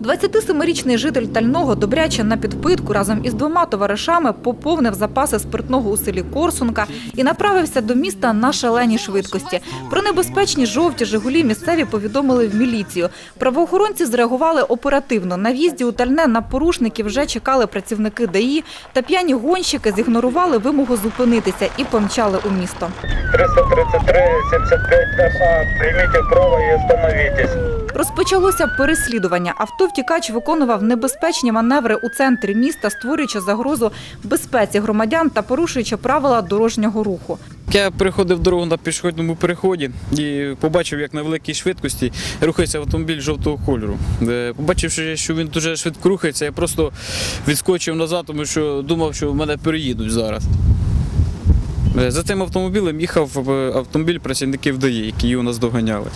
27-річний житель Тального добряче на підпитку разом із двома товаришами поповнив запаси спиртного у селі Корсунка і направився до міста на шаленій швидкості. Про небезпечні жовті «Жигулі» місцеві повідомили в міліцію. Правоохоронці зреагували оперативно. На в'їзді у Тальне на порушників вже чекали працівники ДАІ, та п'яні гонщики зігнорували вимогу зупинитися і помчали у місто. 333, 75 ТХ. Примите вправо и остановитесь. Розпочалося переслідування. Автовтікач виконував небезпечні маневри у центрі міста, створюючи загрозу безпеці громадян та порушуючи правила дорожнього руху. Я переходив дорогу на пішохідному переході і побачив, як на великій швидкості рухається автомобіль жовтого кольору. Е, Побачивши, що він дуже швидко рухається, я просто відскочив назад, тому що думав, що мене переїдуть зараз. Е, За цим автомобілем їхав е, автомобіль працівників ДАІ, які його наздоганяли.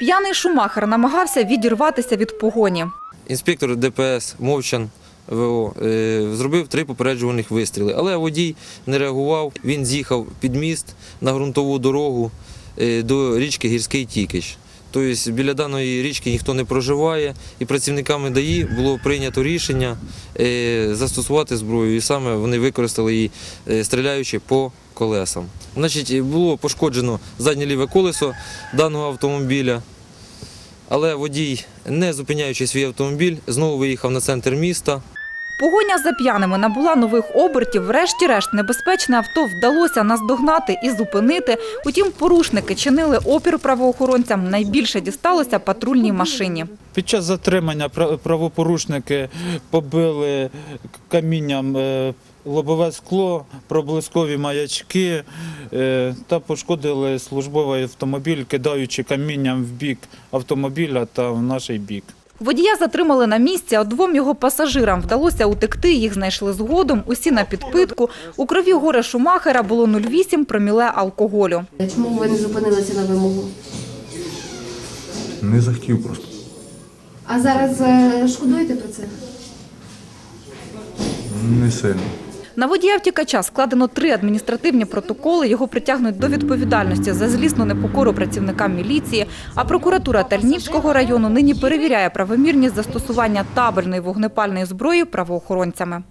П'яний Шумахер намагався відірватися від погоні. Інспектор ДПС Мовчан ВО е, зробив три попереджувальних вистріли, але водій не реагував. Він з'їхав під міст на ґрунтову дорогу е, до річки Гірський Тікич. Тобто біля даної річки ніхто не проживає, і працівниками ДАІ було прийнято рішення е, застосувати зброю, і саме вони використали її, стріляючи по колесам. Значить, було пошкоджено заднє ліве колесо даного автомобіля. Але водій, не зупиняючи свій автомобіль, знову виїхав на центр міста. Погоня за п'яними набула нових обертів. Врешті-решт небезпечне авто вдалося наздогнати і зупинити. Утім, порушники чинили опір правоохоронцям. Найбільше дісталося патрульній машині. Під час затримання пра- правопорушники побили камінням е, лобове скло, проблискові маячки е, та пошкодили службовий автомобіль, кидаючи камінням в бік автомобіля та в наш бік. Водія затримали на місці, а двом його пасажирам вдалося утекти. Їх знайшли згодом. Усі на підпитку. У крові горе Шумахера було 0,8 проміле алкоголю. Чому ви не зупинилися на вимогу? Не захотів просто. А зараз е, шкодуєте про це? Не сильно. На водія втікача складено три адміністративні протоколи. Його притягнуть до відповідальності за злісну непокору працівникам міліції. А прокуратура Тернівського району нині перевіряє правомірність застосування табельної вогнепальної зброї правоохоронцями.